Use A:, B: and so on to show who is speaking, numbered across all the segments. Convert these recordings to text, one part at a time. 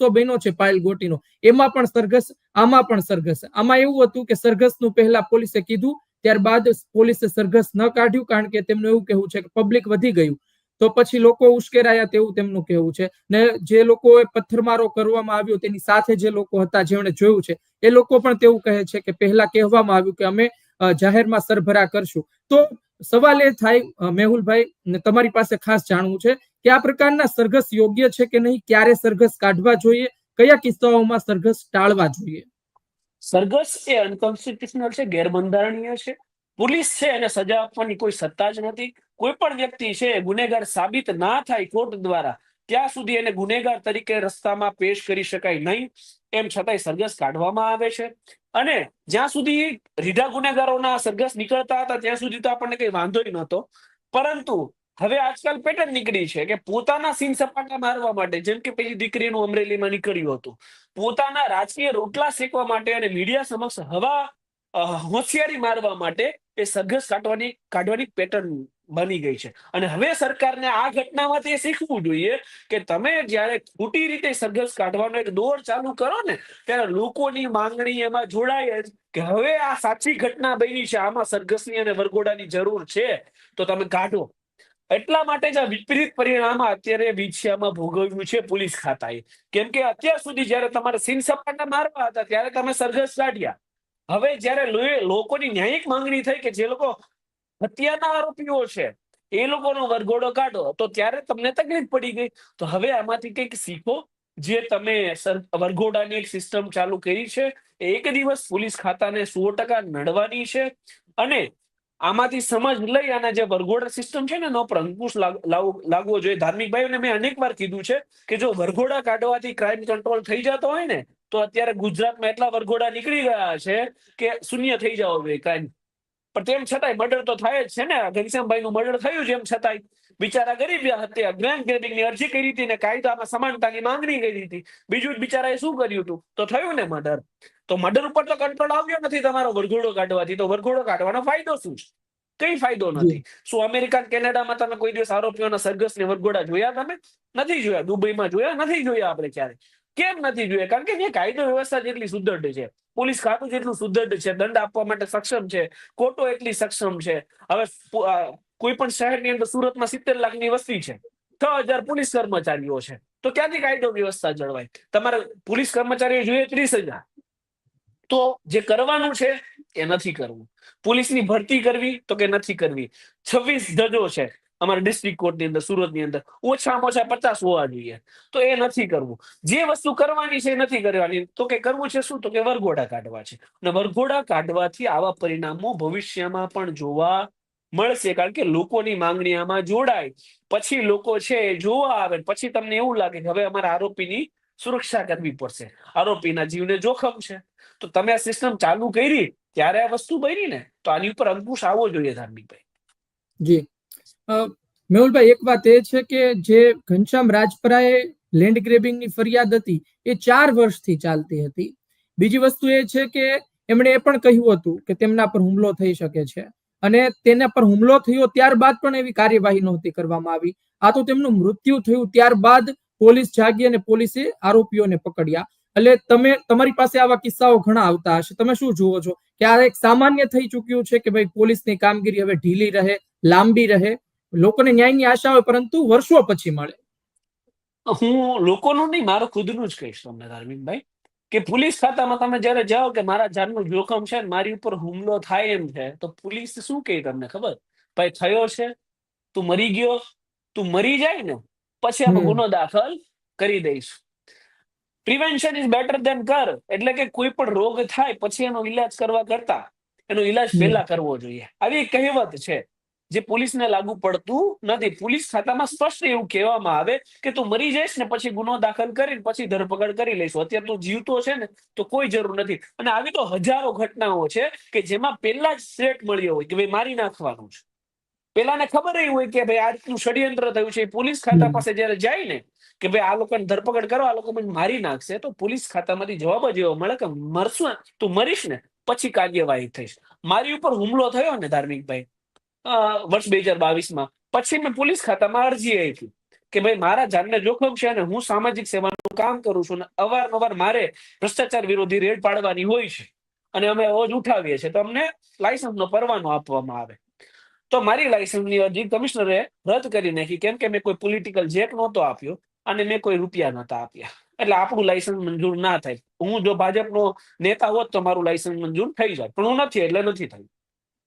A: કિસ્સો બન્યો છે પાયલ ગોટીનો. એમાં પણ સરઘસ, આમાં પણ સરઘસ. આમાં એવું હતું કે સરઘસનું પહેલા પોલીસે કીધું, ત્યારબાદ પોલીસે સરઘસ ન કાઢ્યું કારણ કે તેમનું એવું કહેવું છે કે પબ્લિક વધી ગયું. તો પછી લોકો ઉશ્કેરાયા તેવું તેમનું કહેવું છે. ને જે લોકોએ પથ્થરમારો કરવામાં આવ્યો તેની સાથે જે લોકો હતા જેમણે જોયું છે, એ લોકો પણ તેવું કહે છે કે પહેલા કહેવામાં આવ્યું કે અમે જાહેરમાં સરભરા કરશું. તો સવાલ એ થાય મેહુલભાઈ તમારી પાસે ખાસ જાણવું છે કે આ પ્રકારના સરઘસ યોગ્ય છે કે નહીં? ક્યારે સરઘસ કાઢવા જોઈએ? કયા કિસ્સાઓમાં સરઘસ ટાળવા જોઈએ?
B: સરઘસ એ અનકોન્સ્ટિટ્યુશનલ છે, ગેરબંધારણીય છે. પોલીસ છે, એને સજા આપવાની કોઈ સત્તા જ નથી. કોઈ પણ વ્યક્તિ છે ગુનેગાર સાબિત ના થાય કોર્ટ દ્વારા, ત્યાં સુધી એને ગુનેગાર તરીકે રસ્તામાં પેશ કરી શકાય નહીં. એમ છતાંય સરઘસ કાઢવામાં આવે છે. અને જ્યાં સુધી રીઢા ગુનેગારોના સરઘસ નીકળતા હતા, ત્યાં સુધી તો આપણને કઈ વાંધો નહોતો. પરંતુ હવે આજકાલ પેટર્ન નીકળી છે કે પોતાના સીન સપાટા મારવા માટે, જેમ કે પેલી દીકરીનું અમરેલીમાં નીકળ્યું હતું, પોતાના રાજકીય રોટલા શેકવા માટે અને મીડિયા સમક્ષ હવા હોશિયારી મારવા માટે એ સરઘસ કાઢવાની કાઢવાની પેટર્ન બની ગઈ છે. અને હવે સરકારને આ ઘટનામાંથી એ શીખવું જોઈએ કે તમે જ્યારે ખોટી રીતે સરઘસ કાઢવાનો એક દોર ચાલુ કરો ને, ત્યારે લોકોની માંગણી એમાં જોડાય જ કે હવે આ સાચી ઘટના બની છે, આમાં સરઘસની અને વરઘોડાની જરૂર છે. તો તમે કાઢો. એટલા માટે જ આ વિપરીત પરિણામ અત્યારે વિછિયામાં ભોગવ્યું છે પોલીસ ખાતાએ. કેમ કે અત્યાર સુધી જ્યારે તમારે સીન સપાટા મારવા હતા, ત્યારે તમે સરઘસ કાઢ્યા હવે જ્યારે લોકોની ન્યાયિક માંગણી થઈ કે જે લોકો હત્યાના આરોપીઓ છે, એ લોકોનો વરઘોડો કાઢો, તો ત્યારે તમને તકલીફ પડી ગઈ. તો હવે આમાંથી કંઈક શીખો, જે તમે વરઘોડાની એક સિસ્ટમ ચાલુ કરી છે એક દિવસ પોલીસ ખાતાને સો ટકા નડવાની છે. અને આમાંથી સમજ લઈ અને જે વરઘોડા સિસ્ટમ છે ને એનો પર અંકુશ લાગ- લાગવો જોઈએ. ધાર્મિક ભાઈઓને મેં અનેક વાર કીધું છે કે જો વરઘોડા કાઢવાથી ક્રાઇમ કંટ્રોલ થઈ જતો હોય ને, તો અત્યારે ગુજરાતમાં એટલા વરઘોડા નીકળી ગયા છે કે શૂન્ય થઈ જવો જોઈએ ક્રાઇમ પણ તેમ છતાંય મર્ડર તો થાય જ છે ને. ઘનશ્યામભાઈ નું મર્ડર થયું છે એમ છતાંય બિચારા ગરીબ હત્યા. ગ્રેન્ડ ગ્રેબિંગની અરજી કરી હતી ને કાયદામાં સમાનતાની માંગણી કરી હતી. બીજું બિચારાએ શું કર્યું હતું? તો થયું ને મર્ડર તો મર્ડર ઉપર તો કંટ્રોલ આવ્યો નથી તમારો. વરઘોડો કાઢવાથી. તો વરઘોડો કાઢવાનો ફાયદો શું છે? કઈ ફાયદો નથી. શું અમેરિકા કેનેડામાં તમે કોઈ દિવસ આરોપીઓના સરઘસ ને વરઘોડા જોયા તમે? નથી જોયા. દુબઈમાં જોયા? નથી જોયા આપણે ક્યારે કેમ નથી જોઈએ? કારણ કે જે કાયદો વ્યવસ્થા જેટલી સુદ્રઢ છે, પોલીસ ખાતું જેટલું સુદ્રઢ છે, દંડ આપવા માટે સક્ષમ છે, કોર્ટો એટલી સક્ષમ છે, હવે કોઈ પણ શહેરની અંદર સુરતમાં સિત્તેર લાખની વસ્તી છે, છ હજાર પોલીસ કર્મચારીઓ છે, તો ક્યાંથી કાયદો વ્યવસ્થા જળવાય? તમારે પોલીસ કર્મચારીઓ જોઈએ ત્રીસ હજાર. તો જે કરવાનું છે એ નથી કરવું. પોલીસની ભરતી કરવી તો કે નથી કરવી? છવ્વીસ જજો છે અમારા ડિસ્ટ્રિક્ટ કોર્ટની અંદર, સુરતની અંદર, ઓછામાં ઓછા પચાસ હોવા જોઈએ. તો એ નથી કરવું. જે વસ્તુ કરવાની છે એ નથી કરવાની. તો કે કરવું છે શું? તો કે વરઘોડા કાઢવા છે. અને વરઘોડા કાઢવાથી આવા પરિણામો ભવિષ્યમાં પણ જોવા મળશે. કારણ કે લોકોની માંગણી આમાં જોડાય. પછી લોકો છે જોવા આવે. પછી તમને એવું લાગે કે હવે અમારા આરોપીની સુરક્ષા કરવી પડશે. આરોપીના જીવને જોખમ છે. તો તમે આ સિસ્ટમ ચાલુ કરી, ત્યારે આ વસ્તુ બની ને, તો આની ઉપર અંકુશ આવવો જોઈએ ધાર્મિકભાઈ.
A: જી. મેહુલભાઈ, એક વાત એ છે કે જે ઘનશ્યામ રાજપરાએ લેન્ડ ગ્રેબિંગની ફરિયાદ હતી, એ ચાર વર્ષથી ચાલતી હતી. બીજી વસ્તુ એ છે કે એમણે એ પણ કહ્યું હતું કે તેમના પર હુમલો થઈ શકે છે અને તેના પર હુમલો થયો ત્યારબાદ પણ એવી કાર્યવાહી નહોતી કરવામાં આવી. આ તો તેમનું મૃત્યુ થયું ત્યારબાદ પોલીસ જાગી અને પોલીસે આરોપીઓને પકડ્યા. એટલે તમે, તમારી પાસે આવા કિસ્સાઓ ઘણા આવતા હશે. તમે શું જુઓ છો કે આ એક સામાન્ય થઈ ચૂક્યું છે કે ભાઈ પોલીસની કામગીરી હવે ઢીલી રહે, લાંબી રહે? લોકોને ન્યાયની આશા હોય પરંતુ વર્ષો પછી મળે.
B: હું લોકોનું નહીં મારું ખુદનું જ કહીશ તમને ધાર્મિકભાઈ કે પોલીસ ખાતામાં તમે જયારે જાઓ કે મારા જાનનું જોખમ છે મારી ઉપર હુમલો થાય એમ છે તો પોલીસ શું કહે તમને ખબર? ભાઈ થયો છે તું મરી ગયો તું મરી જાય ને પછી આપણે ગુનો દાખલ કરી દઈશું. પ્રિવેન્શન ઇઝ બેટર દેન કર એટલે કે કોઈ પણ રોગ થાય પછી એનો ઈલાજ કરવા કરતા એનો ઈલાજ. પહેલા કરવો જોઈએ. આવી એક કહેવત છે જે પોલીસને લાગુ પડતું નથી. પોલીસ ખાતામાં સ્પષ્ટ એવું કહેવામાં આવે કે તું મરી જઈશ ને પછી ગુનો દાખલ કરીને પછી ધરપકડ કરી લઈશું. અત્યારે તું જીવતો છે ને તો કોઈ જરૂર નથી. અને આવી તો હજારો ઘટનાઓ છે કે જેમાં પહેલા જ સેટ મળ્યો હોય કે ભાઈ મારી નાખવાનું છે. પેલાને ખબર ય હોય કે ભાઈ આ રીતનું ષડયંત્ર થયું છે. પોલીસ ખાતા પાસે જયારે જાય ને કે ભાઈ આ લોકોને ધરપકડ કરો આ લોકો મને મારી નાખશે તો પોલીસ ખાતામાંથી જવાબ જ એવો મળે કે મરશું તું મરીશ ને પછી કાર્યવાહી થઈશ. મારી ઉપર હુમલો થયો ને ધાર્મિકભાઈ? વર્ષ બે હજાર બાવીસમાં. પછી મેં પોલીસ ખાતામાં અરજી આપી કે ભાઈ, મારા જાનને જોખમ છે અને હું સામાજિક સેવાનું કામ કરું છું અને અવારનવાર મારે ભ્રષ્ટાચાર વિરોધી રેડ પાડવાની હોય છે અને અમે અવાજ ઉઠાવીએ છીએ, તો અમને લાયસન્સનો પરવાનો આપવામાં આવે. તો મારી લાયસન્સની અરજી કમિશનરે રદ કરી નાખી, કેમ કે મેં કોઈ પોલિટિકલ જેક નહોતો આપ્યો અને મેં કોઈ રૂપિયા નહોતા આપ્યા. એટલે આપણું લાયસન્સ મંજૂર ના થાય. હું જો ભાજપનો નેતા હોત તો મારું લાયસન્સ મંજૂર થઈ જાય, પણ હું નથી, એટલે નથી થયું.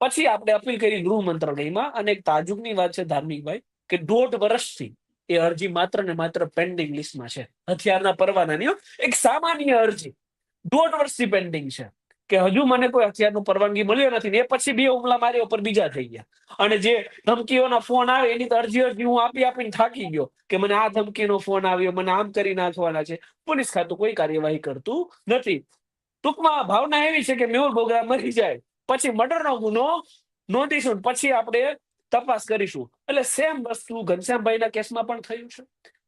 B: પછી આપણે અપીલ કરી ગૃહ મંત્રાલયમાં, અને એક તાજુબની વાત છે ધાર્મિકભાઈ, કે દોઢ વર્ષથી એ અરજી માત્ર ને માત્ર પેન્ડિંગ લિસ્ટમાં છે. હથિયારના પરવાનાની એક સામાન્ય અરજી. દોઢ વર્ષથી પેન્ડિંગ છે. કે હજુ મને કોઈ હથિયારનું પરવાનગી મળ્યો નથી ને એ પછી બે હુમલા મારી ઉપર બીજા થઈ ગયા. અને જે ધમકીઓના ફોન આવે એની અરજી અરજી હું આપી આપીને થાકી ગયો કે મને આ ધમકીનો ફોન આવ્યો, મને આમ કરી નાખવાના છે. પોલીસ ખાતું કોઈ કાર્યવાહી કરતું નથી. ટૂંકમાં ભાવના એવી છે કે મેહુલ બોગરા મરી જાય. પછી મર્ડરનો ગુનો નોંધીશું પછી આપણે તપાસ કરીશું. એટલે સેમ વસ્તુ ઘનશ્યામભાઈના કેસમાં પણ થયું છે.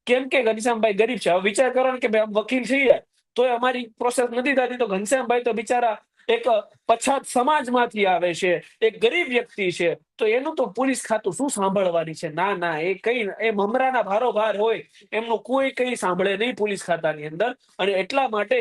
B: કેમ કે ઘનશ્યામભાઈ ગરીબ છે. હવે વિચાર કરો કે ભાઈ વકીલ છીએ તો અમારી પ્રોસેસ નથી થતી. તો ઘનશ્યામભાઈ તો બિચારા એક પછાત સમાજમાંથી આવે છે, એક ગરીબ વ્યક્તિ છે. તો એનું તો પોલીસ ખાતું શું સાંભળવાની છે? ના ના, એ કઈ એ મમરાના ભારોભાર હોય. એમનું કોઈ કઈ સાંભળે નહીં પોલીસ ખાતાની અંદર. અને એટલા માટે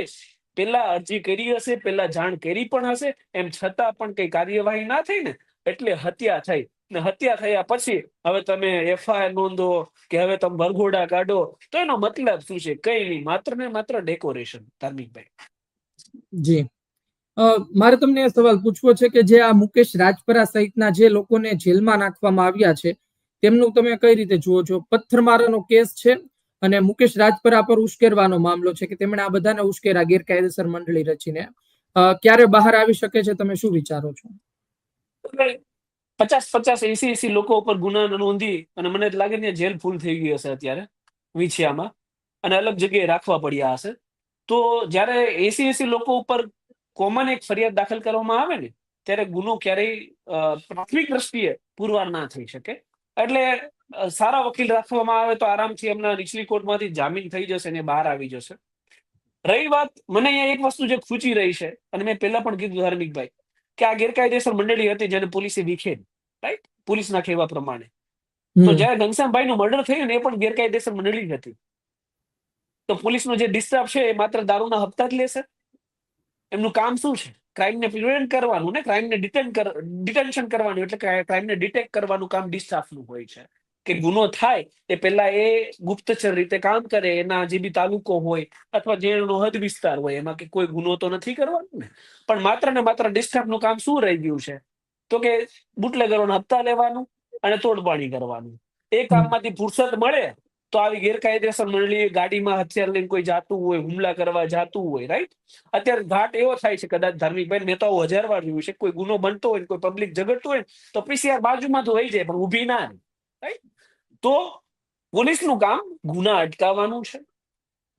B: પેલા અરજી કરી હશે, પેલા જાણ કરી પણ હશે, એમ છતાં પણ કઈ કાર્યવાહી ના થઈ ને, એટલે હત્યા થઈ. ને હત્યા થયા પછી હવે તમે એફઆઈઆર નોંધો કે હવે તમે વરઘોડા કાઢો, તો એનો મતલબ શું છે? કઈ નહીં, માત્ર ને માત્ર ડેકોરેશન ધાર્મિકભાઈ.
A: જી. મારે તમને એ સવાલ પૂછવો છે કે જે આ મુકેશ રાજપરા સહિતના જે લોકોને જેલમાં નાખવામાં આવ્યા છે, તેમનું તમે કઈ રીતે જુઓ છો? પથ્થરમારાનો કેસ છે અને મુકેશ રાજપરા પર ઉશ્કેરવાનો મામલો છે કે તેમણે આ બધાને ઉશ્કેરા ગેરકાયદેસર મંડળી રચીને ક્યારે બહાર આવી શકે છે? તમે શું વિચારો છો?
B: પચાસ પચાસ એસી એસી લોકો ઉપર ગુના નોંધી અને મને લાગે ને જેલ ફૂલ થઈ ગઈ હશે અત્યારે, વિછિયામાં, અને અલગ જગ્યાએ રાખવા પડ્યા હશે. તો જ્યારે એસી એસી લોકો ઉપર કોમન એક ફરિયાદ દાખલ કરવામાં આવે ને, ત્યારે ગુનો ક્યારેય પ્રાથમિક દ્રષ્ટિએ પુરવાર ના થઈ શકે. એટલે સારા વકીલ રાખવામાં આવે તો આરામથી એમના નીચલી કોર્ટમાંથી જામીન થઈ જશે ને બહાર આવી જશે. રહી વાત મને અહીંયા એક વસ્તુ જે ખૂચી રહી છે અને મેં પહેલા પણ કીધું ધાર્મિકભાઈ કે આ ગેરકાયદેસર મંડળી હતી જેને પોલીસે વિખેરી રાઈટ પોલીસના કહેવા પ્રમાણે. તો જ્યારે ઘનશ્યામભાઈ નું મર્ડર થયું ને એ પણ ગેરકાયદેસર મંડળી જ હતી. તો પોલીસનો જે ડિસ્ટર્બ છે એ માત્ર દારૂના હપ્તા જ લેશે. એમનું કામ શું છે? ક્રાઇમને પ્રિવેન્ટ કરવાનું ને ક્રાઇમને ડિટેન ડિટેન્શન કરવાનું એટલે ક્રાઇમને ડિટેક્ટ કરવાનું કામ ડિસ્ટાફનું હોય છે. કે ગુનો થાય એ પહેલા એ ગુપ્તચર રીતે કામ કરે, એના જે બી તાલુકો હોય અથવા જે હદ વિસ્તાર હોય, એમાં કે કોઈ ગુનો તો નથી કરવાનો ને? પણ માત્ર ને માત્ર ડિસ્ટર્બનું કામ શું રહી ગયું છે? તો કે બુટલેગરોના હપ્તા લેવાનું અને તોડપાણી કરવાનું. એ કામમાંથી ફુરસદ મળે તો આવી ગેરકાયદેસર મંડળી ગાડીમાં હથિયાર લઈને કોઈ જાતું હોય, હુમલા કરવા જાતું હોય રાઈટ અત્યારે ઘાટ એવો થાય છે કદાચ ધાર્મિકભાઈ મેં તો હજાર જોયું છે કોઈ ગુનો બનતો હોય કોઈ પબ્લિક ઝઘડતું હોય તો પીસીઆર બાજુમાં તો હોય જાય, પણ ઊભી ના રહે. તો પોલીસનું કામ ગુના અટકાવવાનું છે.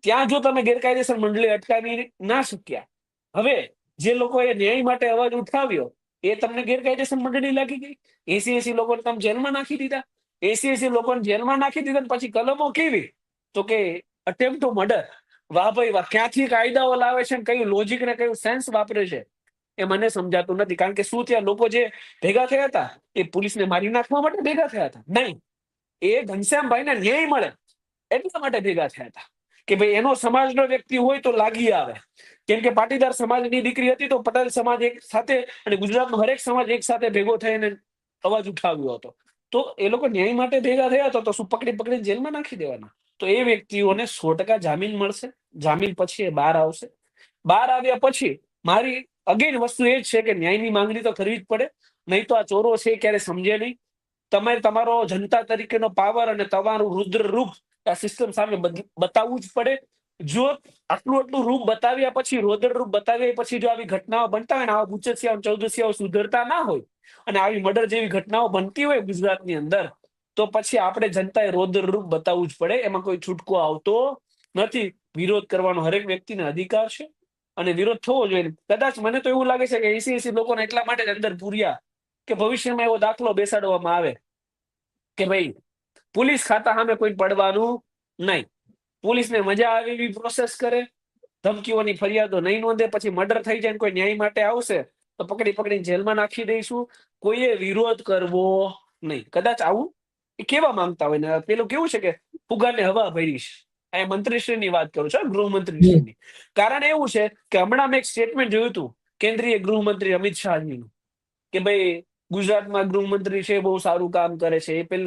B: ત્યાં જો તમે ગેરકાયદેસર મંડળી અટકાવી ના શક્યા, હવે જે લોકોએ ન્યાય માટે અવાજ ઉઠાવ્યો, એ તમને ગેરકાયદેસર મંડળી લાગી ગઈ? એસી એસી લોકોને તમે જેલમાં નાખી દીધા? એસી એસી લોકોને જેલમાં નાખી દીધા પછી કલમો કેવી? તો કે અટેમ્પ ટુ મર્ડર વાહ ભાઈ, વાહ, ક્યાંથી કાયદાઓ લાવે છે કયું લોજિક ને કયું સેન્સ વાપરે છે? એ મને સમજાતું નથી, કારણ કે શું ત્યાં લોકો જે ભેગા થયા હતા, એ પોલીસને મારી નાખવા માટે ભેગા થયા હતા. નહીં. એ ઘનશ્યામભાઈને ન્યાય મળે એટલા માટે ભેગા થયા હતા. કે ભાઈ, એનો સમાજનો વ્યક્તિ હોય તો લાગી આવે. કેમ કે પાટીદાર સમાજની દીકરી હતી તો પટેલ સમાજ એક સાથે અને ગુજરાતનો હરેક સમાજ એક સાથે ભેગો થઈને અવાજ ઉઠાવ્યો હતો. તો એ લોકો ન્યાય માટે ભેગા થયા હતા તો શું પકડી પકડીને જેલમાં નાખી દેવાના? તો એ વ્યક્તિઓને સો ટકા જામીન મળશે. જામીન પછી એ બહાર આવશે. બહાર આવ્યા પછી મારી અગેન વસ્તુ એ જ છે કે ન્યાયની માંગણી તો કરવી જ પડે. નહીં તો આ ચોરો છે ક્યારે સમજે નહીં. તમારે તમારો જનતા તરીકેનો પાવર અને તમારું રુદ્ર રૂપ આ સિસ્ટમ સામે બતાવવું જ પડે. જો આટલું આટલું રૂપ બતાવ્યા પછી, રોદર રૂપ બતાવ્યા પછી જો આવી ઘટનાઓ બનતા હોય ને, આવા બુચસિયાઓ ચૌદસિયાઓ સુધરતા ના હોય અને આવી મર્ડર જેવી ઘટનાઓ બનતી હોય ગુજરાતની અંદર, તો પછી આપણે જનતાએ રોદર રૂપ બતાવવું જ પડે. એમાં કોઈ છૂટકો આવતો નથી. વિરોધ કરવાનો હરેક વ્યક્તિને અધિકાર છે. અને વિરોધ થવો જોઈએ. કદાચ મને તો એવું લાગે છે કે એસી એસી લોકોને એટલા માટે અંદર પૂર્યા કે ભવિષ્યમાં એવો દાખલો બેસાડવામાં આવે કે ભાઈ પોલીસ ખાતા સામે કોઈ પડવાનું નહીં. પોલીસને મજા આવે એવી પ્રોસેસ કરે, ધમકીઓની ફરિયાદો નહીં નોંધે, પછી મર્ડર થઈ જાય કોઈ ન્યાય માટે આવશે, તો પકડી પકડીને જેલમાં નાખી દઈશું. કોઈએ વિરોધ કરવો નહીં. કદાચ આવું એ કેવા માંગતા હોય ને. પેલું કેવું છે કે ફુગાને હવા ભરીશ. અહીંયા મંત્રીશ્રીની વાત કરું છું ગૃહમંત્રીશ્રીની. કારણ એવું છે કે હમણાં મેં એક સ્ટેટમેન્ટ જોયું હતું કેન્દ્રીય ગૃહમંત્રી અમિત શાહજીનું કે ભાઈ ગુજરાતમાં ગૃહમંત્રી છે બહુ સારું કામ કરે છે એ પેલા